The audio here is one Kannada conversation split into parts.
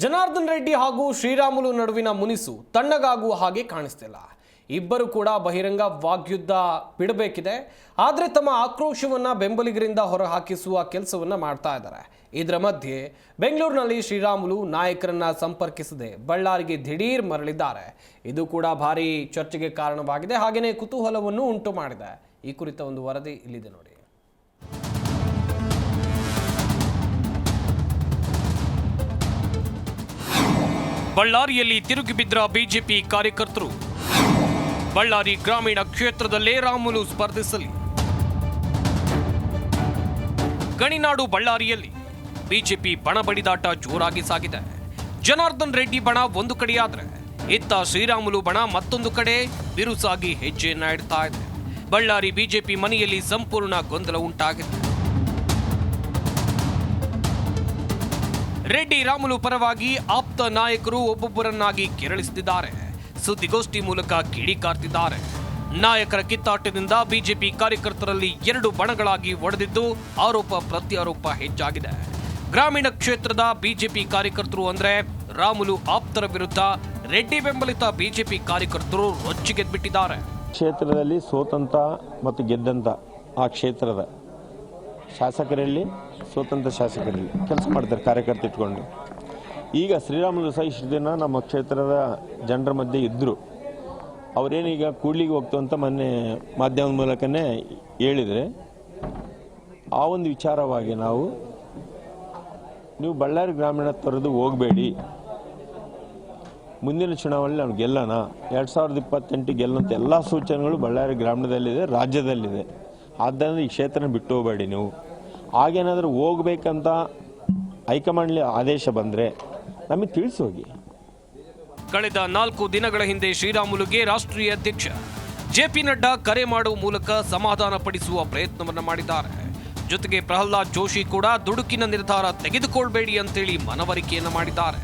ಜನಾರ್ದನ್ ರೆಡ್ಡಿ ಹಾಗೂ ಶ್ರೀರಾಮುಲು ನಡುವಿನ ಮುನಿಸು ತಣ್ಣಗಾಗುವ ಹಾಗೆ ಕಾಣಿಸ್ತಿಲ್ಲ. ಇಬ್ಬರು ಕೂಡ ಬಹಿರಂಗ ವಾಗ್ಯುದ್ಧ ಬಿಡಬೇಕಿದೆ. ಆದರೆ ತಮ್ಮ ಆಕ್ರೋಶವನ್ನು ಬೆಂಬಲಿಗರಿಂದ ಹೊರಹಾಕಿಸುವ ಕೆಲಸವನ್ನು ಮಾಡ್ತಾ ಇದ್ದಾರೆ. ಇದರ ಮಧ್ಯೆ ಬೆಂಗಳೂರಿನಲ್ಲಿ ಶ್ರೀರಾಮುಲು ನಾಯಕರನ್ನ ಸಂಪರ್ಕಿಸದೆ ಬಳ್ಳಾರಿಗೆ ದಿಢೀರ್ ಮರಳಿದ್ದಾರೆ. ಇದು ಕೂಡ ಭಾರಿ ಚರ್ಚೆಗೆ ಕಾರಣವಾಗಿದೆ. ಹಾಗೆಯೇ ಕುತೂಹಲವನ್ನು ಉಂಟು ಮಾಡಿದೆ. ಈ ಕುರಿತ ಒಂದು ವರದಿ ಇಲ್ಲಿದೆ ನೋಡಿ. ಬಳ್ಳಾರಿಯಲ್ಲಿ ತಿರುಗಿ ಬಿದ್ದ ಬಿಜೆಪಿ ಕಾರ್ಯಕರ್ತರು. ಬಳ್ಳಾರಿ ಗ್ರಾಮೀಣ ಕ್ಷೇತ್ರದಲ್ಲೇ ರಾಮುಲು ಸ್ಪರ್ಧಿಸಲಿ. ಗಣಿನಾಡು ಬಳ್ಳಾರಿಯಲ್ಲಿ ಬಿಜೆಪಿ ಬಣ ಬಡಿದಾಟ ಜೋರಾಗಿ ಸಾಗಿದೆ. ಜನಾರ್ದನ್ ರೆಡ್ಡಿ ಬಣ ಒಂದು ಕಡೆಯಾದ್ರೆ, ಇತ್ತ ಶ್ರೀರಾಮುಲು ಬಣ ಮತ್ತೊಂದು ಕಡೆ ಬಿರುಸಾಗಿ ಹೆಜ್ಜೆಯನ್ನ ಇಡ್ತಾ ಇದೆ. ಬಳ್ಳಾರಿ ಬಿಜೆಪಿ ಮನೆಯಲ್ಲಿ ಸಂಪೂರ್ಣ ಗೊಂದಲ ಉಂಟಾಗಿದೆ. ರೆಡ್ಡಿ ರಾಮುಲು ಪರವಾಗಿ ಆಪ್ತ ನಾಯಕರು ಒಬ್ಬೊಬ್ಬರನ್ನಾಗಿ ಕೆರಳಿಸುತ್ತಿದ್ದಾರೆ. ಸುದ್ದಿಗೋಷ್ಠಿ ಮೂಲಕ ಕಿಡಿಕಾರ್ತಿದ್ದಾರೆ ನಾಯಕರ ಕಿತ್ತಾಟದಿಂದ ಬಿಜೆಪಿ ಕಾರ್ಯಕರ್ತರಲ್ಲಿ ಎರಡು ಬಣಗಳಾಗಿ ಒಡೆದಿದ್ದು ಆರೋಪ ಪ್ರತ್ಯಾರೋಪ ಹೆಚ್ಚಾಗಿದೆ. ಗ್ರಾಮೀಣ ಕ್ಷೇತ್ರದ ಬಿಜೆಪಿ ಕಾರ್ಯಕರ್ತರು ಅಂದ್ರೆ ರಾಮುಲು ಆಪ್ತರ ವಿರುದ್ಧ ರೆಡ್ಡಿ ಬೆಂಬಲಿತ ಬಿಜೆಪಿ ಕಾರ್ಯಕರ್ತರು ರೊಚ್ಚಿಗೆದ್ಬಿಟ್ಟಿದ್ದಾರೆ. ಕ್ಷೇತ್ರದಲ್ಲಿ ಸೋತಂತ ಮತ್ತು ಗೆದ್ದಂತ ಆ ಕ್ಷೇತ್ರದ ಶಾಸಕರಲ್ಲಿ, ಸ್ವತಂತ್ರ ಶಾಸಕರಲ್ಲಿ ಕೆಲಸ ಮಾಡ್ತಾರೆ, ಕಾರ್ಯಕರ್ತ ಇಟ್ಕೊಂಡು. ಈಗ ಶ್ರೀರಾಮುಲು ಸಹ ಇಷ್ಟು ದಿನ ನಮ್ಮ ಕ್ಷೇತ್ರದ ಜನರ ಮಧ್ಯೆ ಇದ್ದರು ಅವರೇನೀಗ ಕೂಡ್ಲಿಗೆ ಹೋಗ್ತು ಅಂತ ಮೊನ್ನೆ ಮಾಧ್ಯಮದ ಮೂಲಕನೇ ಹೇಳಿದರೆ, ಆ ಒಂದು ವಿಚಾರವಾಗಿ ನಾವು, ನೀವು ಬಳ್ಳಾರಿ ಗ್ರಾಮೀಣ ತೊರೆದು ಹೋಗಬೇಡಿ. ಮುಂದಿನ ಚುನಾವಣೆಯಲ್ಲಿ ನಾವು ಗೆಲ್ಲೋಣ. ಎರಡು ಸಾವಿರದ ಇಪ್ಪತ್ತೆಂಟು ಗೆಲ್ಲಂತ ಎಲ್ಲ ಸೂಚನೆಗಳು ಬಳ್ಳಾರಿ ಗ್ರಾಮೀಣದಲ್ಲಿದೆ ರಾಜ್ಯದಲ್ಲಿದೆ. ಆದ್ದರಿಂದ ಈ ಕ್ಷೇತ್ರನ ಬಿಟ್ಟು ಹೋಗಬೇಡಿ ನೀವು. ಹಾಗೇನಾದರೂ ಹೋಗ್ಬೇಕಂತ ಹೈಕಮಾಂಡ್ಲಿ ಆದೇಶ ಬಂದರೆ ನಮಗೆ ತಿಳಿಸಿ ಹೋಗಿ. ಕಳೆದ ನಾಲ್ಕು ದಿನಗಳ ಹಿಂದೆ ಶ್ರೀರಾಮುಲುಗೆ ರಾಷ್ಟ್ರೀಯ ಅಧ್ಯಕ್ಷ ಜೆ ಪಿ ನಡ್ಡಾ ಕರೆ ಮಾಡುವ ಮೂಲಕ ಸಮಾಧಾನ ಪಡಿಸುವ ಪ್ರಯತ್ನವನ್ನು ಮಾಡಿದ್ದಾರೆ. ಜೊತೆಗೆ ಪ್ರಹ್ಲಾದ್ ಜೋಶಿ ಕೂಡ ದುಡುಕಿನ ನಿರ್ಧಾರ ತೆಗೆದುಕೊಳ್ಬೇಡಿ ಅಂತೇಳಿ ಮನವರಿಕೆಯನ್ನು ಮಾಡಿದ್ದಾರೆ.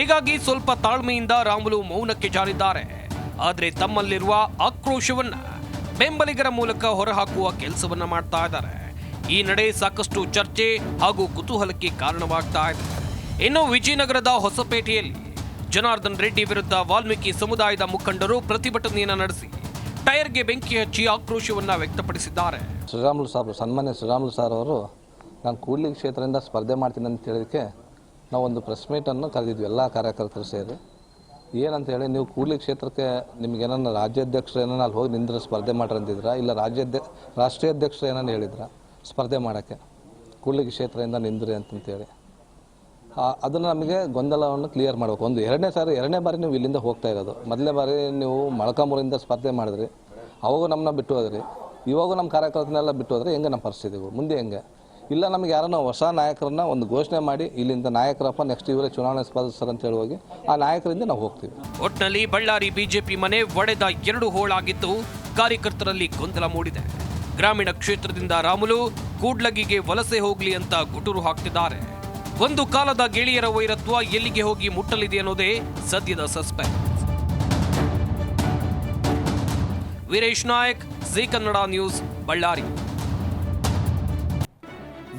ಹೀಗಾಗಿ ಸ್ವಲ್ಪ ತಾಳ್ಮೆಯಿಂದ ರಾಮುಲು ಮೌನಕ್ಕೆ ಜಾರಿದ್ದಾರೆ. ಆದರೆ ತಮ್ಮಲ್ಲಿರುವ ಆಕ್ರೋಶವನ್ನ ಬೆಂಬಲಿಗರ ಮೂಲಕ ಹೊರಹಾಕುವ ಕೆಲಸವನ್ನ ಮಾಡ್ತಾ ಇದ್ದಾರೆ. ಈ ನಡೆ ಸಾಕಷ್ಟು ಚರ್ಚೆ ಹಾಗೂ ಕುತೂಹಲಕ್ಕೆ ಕಾರಣವಾಗ್ತಾ ಇದೆ. ಇನ್ನು ವಿಜಯನಗರದ ಹೊಸಪೇಟೆಯಲ್ಲಿ ಜನಾರ್ದನ್ ರೆಡ್ಡಿ ವಿರುದ್ಧ ವಾಲ್ಮೀಕಿ ಸಮುದಾಯದ ಮುಖಂಡರು ಪ್ರತಿಭಟನೆಯನ್ನು ನಡೆಸಿ ಟೈರ್ಗೆ ಬೆಂಕಿ ಹಚ್ಚಿ ಆಕ್ರೋಶವನ್ನ ವ್ಯಕ್ತಪಡಿಸಿದ್ದಾರೆ. ಶ್ರೀರಾಮುಲು ಸಾಬ್, ಸನ್ಮಾನ್ಯ ಶ್ರೀರಾಮುಲು ಸರ್ ಅವರು, ನಾನು ಕೂಡ್ಲಿ ಕ್ಷೇತ್ರದಿಂದ ಸ್ಪರ್ಧೆ ಮಾಡ್ತೀನಿ ಅಂತ ಹೇಳಿದಕ್ಕೆ ನಾವೊಂದು ಪ್ರೆಸ್ ಮೀಟನ್ನು ಕರೆದಿದ್ವಿ, ಎಲ್ಲ ಕಾರ್ಯಕರ್ತರು ಸೇರಿ. ಏನಂತ ಹೇಳಿ, ನೀವು ಕೂಡ್ಲಿ ಕ್ಷೇತ್ರಕ್ಕೆ ನಿಮ್ಗೆ ಏನನ್ನ ರಾಜ್ಯಾಧ್ಯಕ್ಷರು ಏನನ್ನ ಅಲ್ಲಿ ಹೋಗಿ ನಿಂದ್ರೆ ಸ್ಪರ್ಧೆ ಮಾಡ್ರಿ ಅಂತಿದ್ರ ಇಲ್ಲ ರಾಜ್ಯ ರಾಷ್ಟ್ರೀಯ ಅಧ್ಯಕ್ಷರು ಏನನ್ನ ಹೇಳಿದ್ರ ಸ್ಪರ್ಧೆ ಮಾಡೋಕ್ಕೆ? ಕೂಡ್ಲಿ ಕ್ಷೇತ್ರದಿಂದ ನಿಂದ್ರಿ ಅಂತಂತೇಳಿ. ಅದನ್ನು ನಮಗೆ ಗೊಂದಲವನ್ನು ಕ್ಲಿಯರ್ ಮಾಡಬೇಕು. ಒಂದು ಎರಡನೇ ಸಾರಿ, ಎರಡನೇ ಬಾರಿ ನೀವು ಇಲ್ಲಿಂದ ಹೋಗ್ತಾ ಇರೋದು. ಮೊದಲನೇ ಬಾರಿ ನೀವು ಮೊಳಕಾಮೂರಿಂದ ಸ್ಪರ್ಧೆ ಮಾಡಿದ್ರಿ. ಅವಾಗ ನಮ್ಮನ್ನ ಬಿಟ್ಟು ಹೋದ್ರಿ. ಇವಾಗ ನಮ್ಮ ಕಾರ್ಯಕರ್ತನೆಲ್ಲ ಬಿಟ್ಟು ಹೋದ್ರೆ ಹೆಂಗೆ ನಮ್ಮ ಪರಿಸ್ಥಿತಿಗಳು ಮುಂದೆ ಹೆಂಗೆ? ಇಲ್ಲ, ನಮಗೆ ಯಾರನ್ನ ಹೊಸ ನಾಯಕರನ್ನ ಒಂದು ಘೋಷಣೆ ಮಾಡಿ, ಇಲ್ಲಿಂದ ನಾಯಕರಪ್ಪ ನೆಕ್ಸ್ಟ್ ಇವರೇ ಚುನಾವಣೆ ಸ್ಪರ್ಧಿಸ್ತಾರೆ ಅಂತ ಹೇಳಿ ಹೋಗಿ ಆ ನಾಯಕರಿಂದ ನಾವು ಹೋಗ್ತೀವಿ. ಒಟ್ಟಿನಲ್ಲಿ ಬಳ್ಳಾರಿ ಬಿಜೆಪಿ ಮನೆ ಒಡೆದ ಎರಡು ಹೋಳಾಗಿದ್ದು ಕಾರ್ಯಕರ್ತರಲ್ಲಿ ಗೊಂದಲ ಮೂಡಿದೆ. ಗ್ರಾಮೀಣ ಕ್ಷೇತ್ರದಿಂದ ರಾಮುಲು, ಕೂಡ್ಲಗಿಗೆ ವಲಸೆ ಹೋಗ್ಲಿ ಅಂತ ಗುಟುರು ಹಾಕ್ತಿದ್ದಾರೆ. ಒಂದು ಕಾಲದ ಗೆಳೆಯರ ವೈರತ್ವ ಎಲ್ಲಿಗೆ ಹೋಗಿ ಮುಟ್ಟಲಿದೆ ಅನ್ನೋದೇ ಸದ್ಯದ suspense. Veeresh Nayak, Zee Kannada news, Ballari.